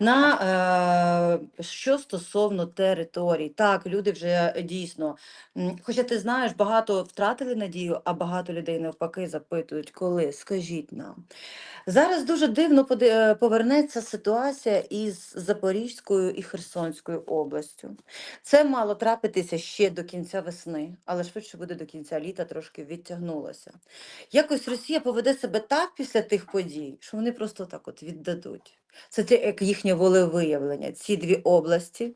На е, що стосовно територій, так, люди вже дійсно, хоча ти знаєш, багато втратили надію, а багато людей навпаки запитують, коли, скажіть нам. Зараз дуже дивно е, повернеться ситуація із Запорізькою і Херсонською областю. Це мало трапитися ще до кінця весни, але швидше буде до кінця літа, трошки відтягнулося. Якось Росія поведе себе так після тих подій, що вони просто так от віддадуть. Це те, як їхнє волевиявлення. Ці дві області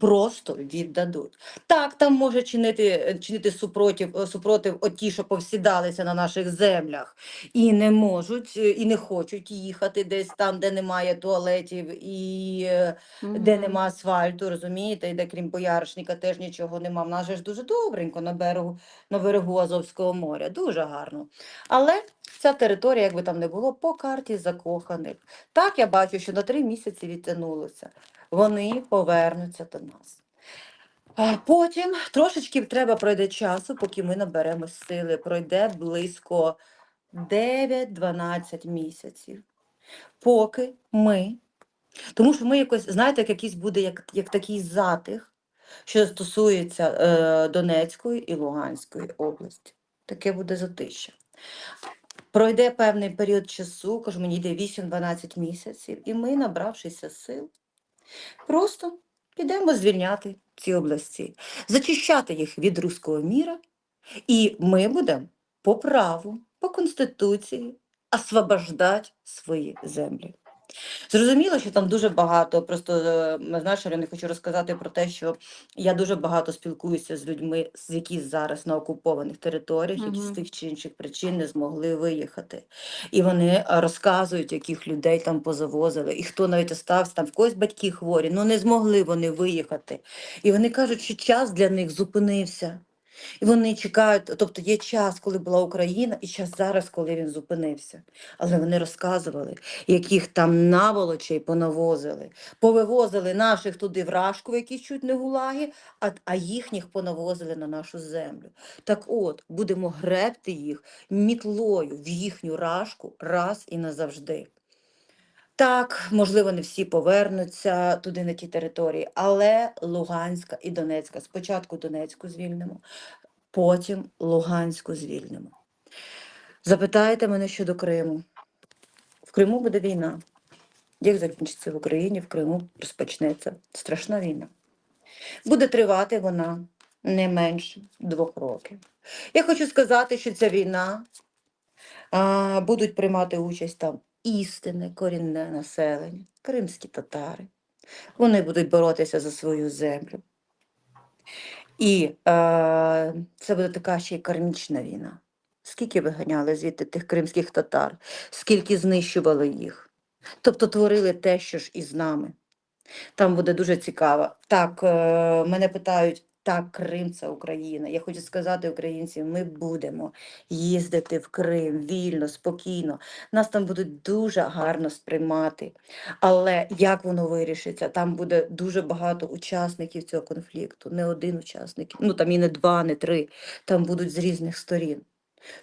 просто віддадуть. Так, там може чинити, чинити супротив, супротив оті, що повсідалися на наших землях, і не можуть, і не хочуть їхати десь там, де немає туалетів і е, де нема асфальту, розумієте, і де крім бояришника теж нічого нема. В нас же ж дуже добренько на берегу, на берегу Азовського моря, дуже гарно. Але ця територія, як би там не було, по карті закоханих. Так я бачу, що на три місяці відтягнулося. Вони повернуться до нас. А потім трошечки треба пройде часу, поки ми наберемо сили. Пройде близько 9-12 місяців. Поки ми тому що ми якось, знаєте, як якийсь буде як, як такий затих, що стосується е, Донецької і Луганської області. Таке буде затища. Пройде певний період часу, кажу, мені йде 8-12 місяців, і ми, набравшися сил, просто підемо звільняти ці області, зачищати їх від руського міра, і ми будемо по праву, по Конституції освобождати свої землі. Зрозуміло, що там дуже багато. Просто е, знаєш, я не хочу розказати про те, що я дуже багато спілкуюся з людьми, з які зараз на окупованих територіях, які з тих чи інших причин не змогли виїхати. І вони е, розказують, яких людей там позавозили, і хто навіть остався там в когось батьки хворі, ну не змогли вони виїхати. І вони кажуть, що час для них зупинився. І вони чекають, тобто є час, коли була Україна, і час зараз, коли він зупинився. Але вони розказували, яких там наволочей понавозили. Повивозили наших туди в Рашку, в якісь чуть не гулаги, а, а їхніх понавозили на нашу землю. Так от, будемо гребти їх мітлою в їхню рашку раз і назавжди. Так, можливо, не всі повернуться туди на ті території, але Луганська і Донецька. Спочатку Донецьку звільнимо, потім Луганську звільнимо. Запитаєте мене щодо Криму. В Криму буде війна. Як закінчиться в Україні, в Криму розпочнеться страшна війна. Буде тривати вона не менше двох років. Я хочу сказати, що ця війна а, будуть приймати участь там істинне корінне населення, кримські татари. Вони будуть боротися за свою землю. І е, це буде така ще й кармічна війна. Скільки виганяли звідти тих кримських татар, скільки знищували їх. Тобто творили те, що ж і з нами. Там буде дуже цікаво. Так, е, мене питають, так, Крим це Україна. Я хочу сказати українцям, ми будемо їздити в Крим вільно, спокійно. Нас там будуть дуже гарно сприймати. Але як воно вирішиться? Там буде дуже багато учасників цього конфлікту, не один учасник, ну там і не два, не три. Там будуть з різних сторін.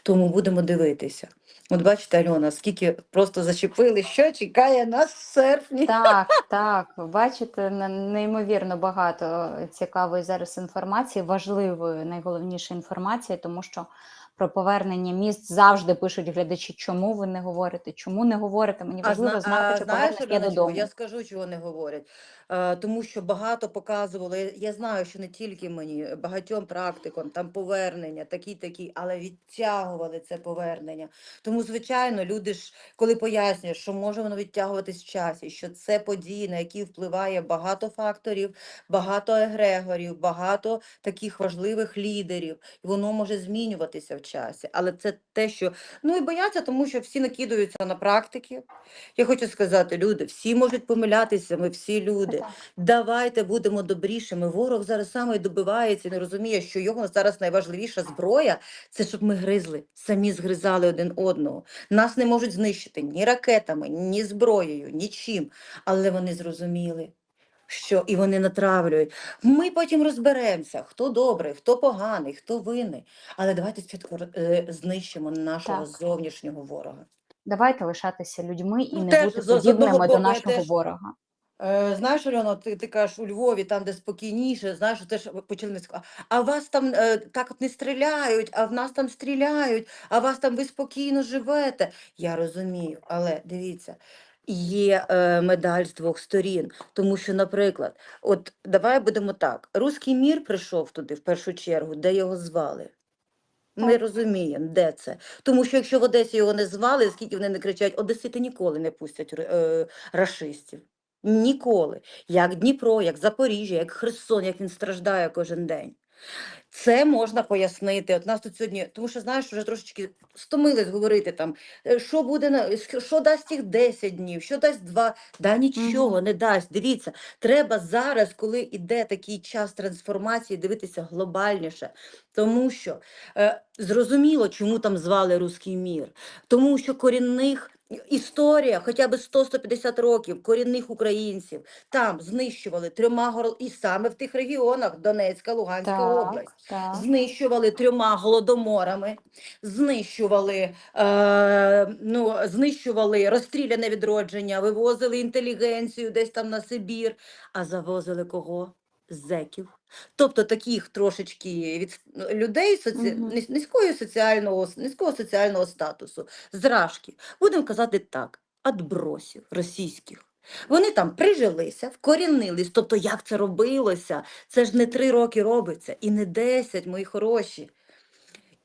Тому будемо дивитися. От бачите, Альона, скільки просто зачепили, що чекає нас в серпні. Так, так, бачите, не- неймовірно багато цікавої зараз інформації, важливої, найголовніше інформації, тому що про повернення міст завжди пишуть глядачі, чому ви не говорите, чому не говорите. Мені важливо знати, чи повернення Альона, додому. я скажу, чого не говорять. Е, тому що багато показували, я, я знаю, що не тільки мені, багатьом практикам, там повернення, такі, такі, але відтягували це повернення. Тому, звичайно, люди ж, коли пояснюють, що може воно відтягуватись в часі, що це події, на які впливає багато факторів, багато егрегорів, багато таких важливих лідерів, і воно може змінюватися в часі. Але це те, що ну і бояться, тому що всі накидаються на практики. Я хочу сказати, люди, всі можуть помилятися, ми всі люди. Давайте будемо добрішими. Ворог зараз саме і добивається і не розуміє, що його зараз найважливіша зброя це щоб ми гризли, самі згризали один одного. Нас не можуть знищити ні ракетами, ні зброєю, нічим. Але вони зрозуміли. Що і вони натравлюють. Ми потім розберемося, хто добрий, хто поганий, хто винний. Але давайте спочатку е, знищимо нашого Так. зовнішнього ворога. Давайте лишатися людьми і Ну, не теж бути подібними до нашого теж- ворога. Е, знаєш, Альона, ти, ти кажеш у Львові, там, де спокійніше, знаєш, теж почали а вас там е, так от не стріляють, а в нас там стріляють, а вас там ви спокійно живете. Я розумію, але дивіться, є е, медаль з двох сторін. Тому що, наприклад, от давай будемо так: Руський мір прийшов туди в першу чергу, де його звали. Ми розуміємо, де це. Тому що якщо в Одесі його не звали, скільки вони не кричать, одесити ніколи не пустять е, рашистів. Ніколи. Як Дніпро, як Запоріжжя, як Херсон, як він страждає кожен день. Це можна пояснити. От нас тут сьогодні, тому що знаєш, вже трошечки стомились говорити там, е, що буде на що дасть їх 10 днів, що дасть 2, да нічого не дасть. Дивіться, треба зараз, коли іде такий час трансформації, дивитися глобальніше. Тому що е, зрозуміло, чому там звали Руський мір. Тому що корінних історія, хоча б 100-150 років корінних українців там знищували трьома гор... і саме в тих регіонах Донецька, Луганська область. Так, так. Знищували трьома голодоморами, знищували, е, ну, знищували розстріляне відродження, вивозили інтелігенцію десь там на Сибір, а завозили кого? Зеків. Тобто таких трошечки від ну, людей соці... Угу. низ- низької соціального, низького соціального статусу, зражки. Будемо казати так, адбросів російських. Вони там прижилися, вкорінились. Тобто, як це робилося? Це ж не три роки робиться, і не десять, мої хороші.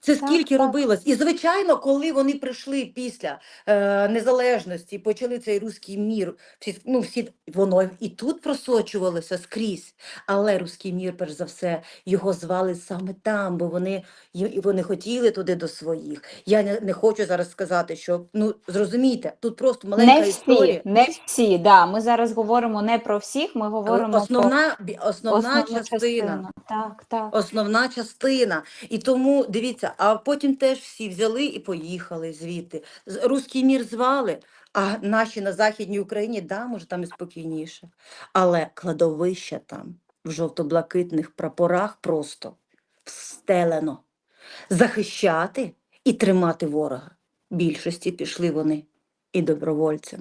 Це Так, скільки так. робилось. І, звичайно, коли вони прийшли після е, незалежності, почали цей руський мір, всі, ну, всі, воно і тут просочувалося скрізь. Але руський мір, перш за все, його звали саме там, бо вони, і вони хотіли туди до своїх. Я не, не хочу зараз сказати, що ну зрозумійте, тут просто маленька Не історія. всі, не всі. Да. Ми зараз говоримо не про всіх, ми говоримо основна, про основна, основну частина. Так, так. Основна частина. І тому дивіться, а потім теж всі взяли і поїхали звідти. Руський мір звали, а наші на Західній Україні, да, може, там і спокійніше. Але кладовище там в жовто-блакитних прапорах просто встелено. Захищати і тримати ворога. Більшості пішли вони і добровольцям.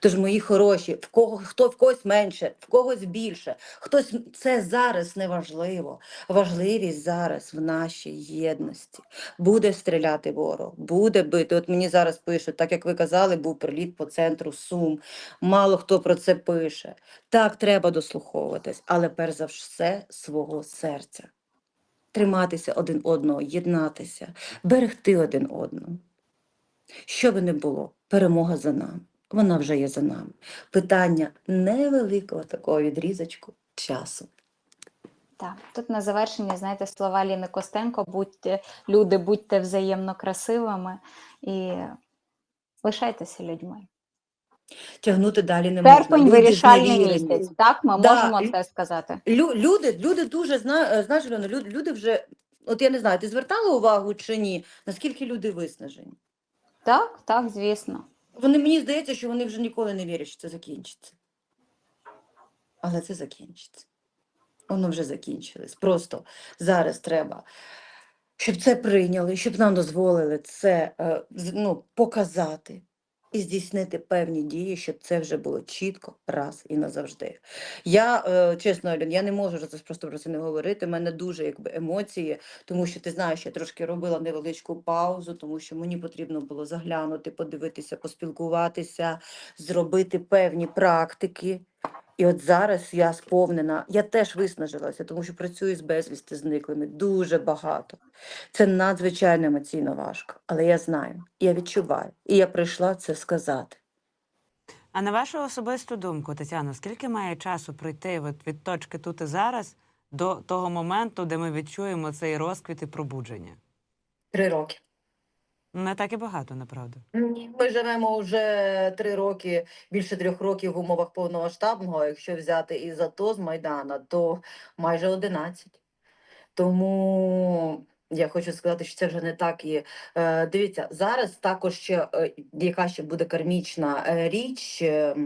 Тож, мої хороші, в кого хто в когось менше, в когось більше, хтось це зараз не важливо. Важливість зараз в нашій єдності. Буде стріляти ворог, буде бити. От мені зараз пишуть, так як ви казали, був приліт по центру Сум. Мало хто про це пише. Так, треба дослуховуватись, але перш за все свого серця. Триматися один одного, єднатися, берегти один одного. Що би не було, перемога за нами. Вона вже є за нами. Питання невеликого такого відрізочку часу. Так, тут на завершення, знаєте, слова Ліни Костенко: будьте люди, будьте взаємно красивими і лишайтеся людьми. Тягнути далі не можна. Терпень Люди вирішальний зневірені. місяць. Так, ми Да, можемо це сказати. Лю- люди, люди дуже зна, знаєш, Альона, люди, люди вже, от я не знаю, ти звертала увагу чи ні, наскільки люди виснажені? Так, так, звісно. Вони мені здається, що вони вже ніколи не вірять, що це закінчиться. Але це закінчиться. Воно вже закінчилось. Просто зараз треба, щоб це прийняли, щоб нам дозволили це е, ну, показати і здійснити певні дії, щоб це вже було чітко раз і назавжди. Я, е, чесно, Альон, я не можу вже просто про це не говорити. У мене дуже якби емоції, тому що ти знаєш, я трошки робила невеличку паузу, тому що мені потрібно було заглянути, подивитися, поспілкуватися, зробити певні практики. І от зараз я сповнена, я теж виснажилася, тому що працюю з безвісти зниклими дуже багато. Це надзвичайно емоційно важко, але я знаю, я відчуваю, і я прийшла це сказати. А на вашу особисту думку, Тетяно, скільки має часу пройти от від точки тут і зараз до того моменту, де ми відчуємо цей розквіт і пробудження? Три роки. Не так і багато, направду. Ми живемо вже три роки, більше трьох років в умовах повномасштабного. а Якщо взяти із АТО з Майдана, то майже 11. Тому я хочу сказати, що це вже не так і е, дивіться, зараз також ще е, яка ще буде кармічна е, річ, е,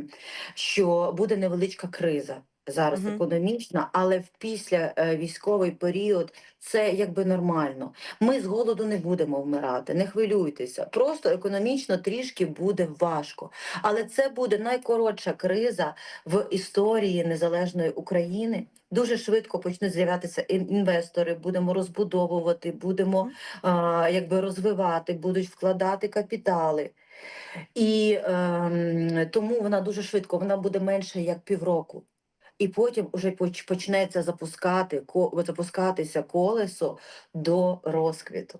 що буде невеличка криза. Зараз Мгм. економічна, але в після е, військовий період це якби нормально. Ми з голоду не будемо вмирати, не хвилюйтеся. Просто економічно трішки буде важко. Але це буде найкоротша криза в історії незалежної України. Дуже швидко почнуть з'являтися інвестори, будемо розбудовувати, будемо а, якби розвивати, будуть вкладати капітали. І ем, тому вона дуже швидко, вона буде менше як півроку. І потім вже почнеться запускати, запускатися колесо до розквіту.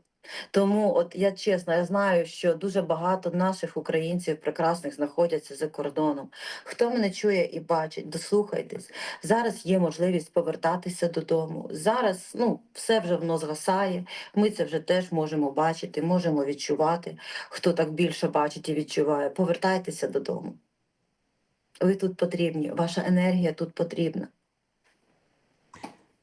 Тому, от я чесно, я знаю, що дуже багато наших українців прекрасних знаходяться за кордоном. Хто мене чує і бачить, дослухайтесь. Зараз є можливість повертатися додому. Зараз ну, все вже воно згасає. Ми це вже теж можемо бачити, можемо відчувати. Хто так більше бачить і відчуває, повертайтеся додому. Ви тут потрібні, ваша енергія тут потрібна.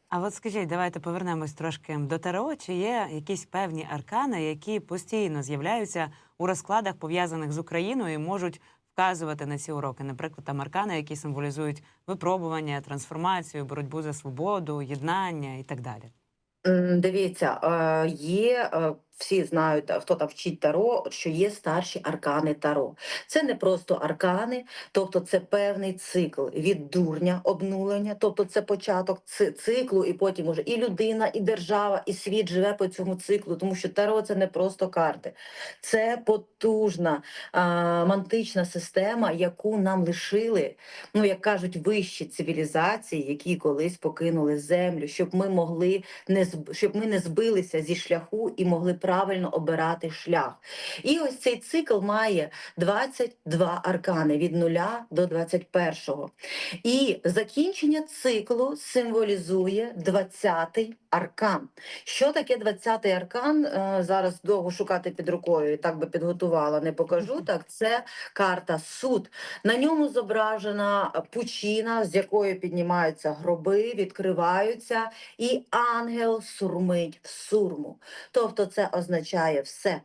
А от скажіть, давайте повернемось трошки до Таро. Чи є якісь певні аркани, які постійно з'являються у розкладах, пов'язаних з Україною, і можуть вказувати на ці уроки? Наприклад, там аркани, які символізують випробування, трансформацію, боротьбу за свободу, єднання і так далі. Дивіться, е, є е, всі знають, хто там вчить таро, що є старші аркани таро. Це не просто аркани, тобто це певний цикл від дурня обнулення, тобто це початок циклу, і потім уже і людина, і держава, і світ живе по цьому циклу, тому що таро це не просто карти, це потужна а, мантична система, яку нам лишили, ну як кажуть, вищі цивілізації, які колись покинули землю, щоб ми могли не щоб ми не збилися зі шляху і могли правильно обирати шлях. І ось цей цикл має 22 аркани від 0 до 21. І закінчення циклу символізує 20-й аркан. Що таке 20-й аркан? Е, Зараз довго шукати під рукою, так би підготувала, не покажу. Так, це карта суд. На ньому зображена пучина, з якої піднімаються гроби, відкриваються, і ангел сурмить в сурму. Тобто це означає все.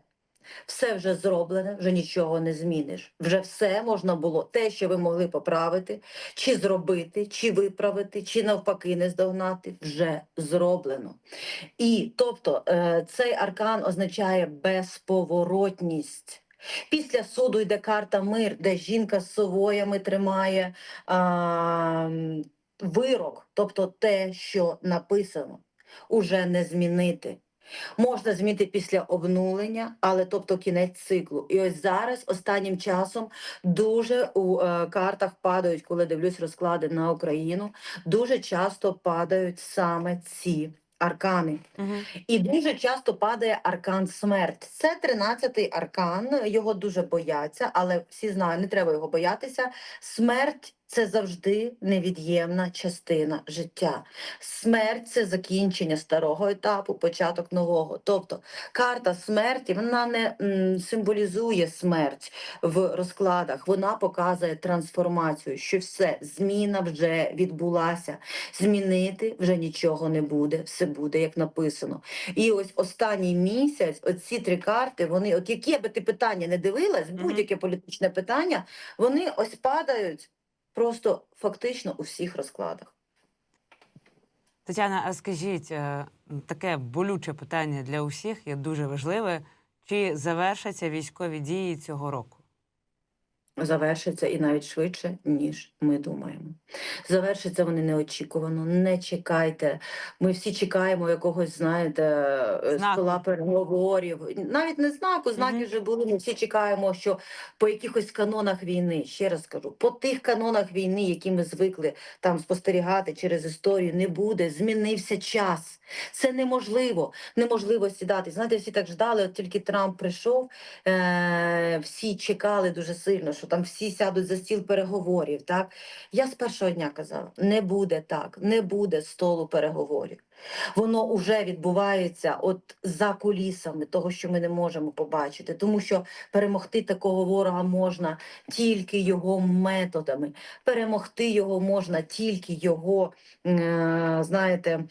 Все вже зроблене, вже нічого не зміниш. Вже все можна було, те, що ви могли поправити, чи зробити, чи виправити, чи навпаки не здогнати, вже зроблено. І тобто е, цей аркан означає безповоротність. Після суду йде карта мир, де жінка з совоями тримає а, вирок, тобто те, що написано, уже не змінити. Можна змінити після обнулення, але тобто кінець циклу. І ось зараз останнім часом дуже у е, картах падають, коли дивлюсь розклади на Україну, дуже часто падають саме ці аркани. Угу. І дуже часто падає аркан смерть. Це 13-й аркан, його дуже бояться, але всі знають, не треба його боятися. Смерть це завжди невід'ємна частина життя. Смерть це закінчення старого етапу, початок нового. Тобто карта смерті вона не м, символізує смерть в розкладах, вона показує трансформацію, що все, зміна вже відбулася. Змінити вже нічого не буде, все буде як написано. І ось останній місяць, оці три карти, вони, от яке би ти питання не дивилась, будь-яке політичне питання, вони ось падають просто фактично у всіх розкладах. Тетяна, а скажіть, е, таке болюче питання для усіх є дуже важливе. Чи завершаться військові дії цього року? Завершиться і навіть швидше, ніж ми думаємо. Завершиться вони неочікувано. Не чекайте. Ми всі чекаємо якогось, знаєте, е, стола переговорів. Навіть не знаку, знаки Мгм. вже були. Ми всі чекаємо, що по якихось канонах війни, ще раз кажу, по тих канонах війни, які ми звикли там спостерігати через історію, не буде. Змінився час. Це неможливо. Неможливо сідати. Знаєте, всі так ждали, от тільки Трамп прийшов, е- всі чекали дуже сильно, що там всі сядуть за стіл переговорів. Так? Я з першого дня казала, не буде так, не буде столу переговорів. Воно вже відбувається от за кулісами того, що ми не можемо побачити, тому що перемогти такого ворога можна тільки його методами. Перемогти його можна тільки його, е- знаєте,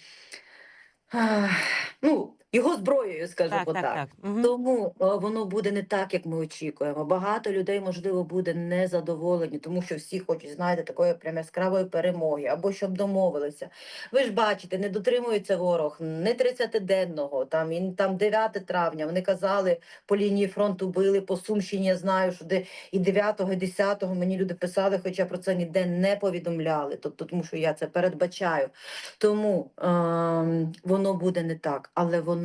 ну, його зброєю, скажу Так, так, так. Мгм. Тому е, воно буде не так, як ми очікуємо. Багато людей, можливо, буде незадоволені, тому що всі хочуть, знаєте, такої прям яскравої перемоги, або щоб домовилися. Ви ж бачите, не дотримується ворог не 30-денного, там і там 9 травня. Вони казали, по лінії фронту били, по Сумщині я знаю, що де і 9-го, і 10-го мені люди писали, хоча про це ніде не повідомляли. Тобто, тому що я це передбачаю. Тому ем, воно буде не так, але воно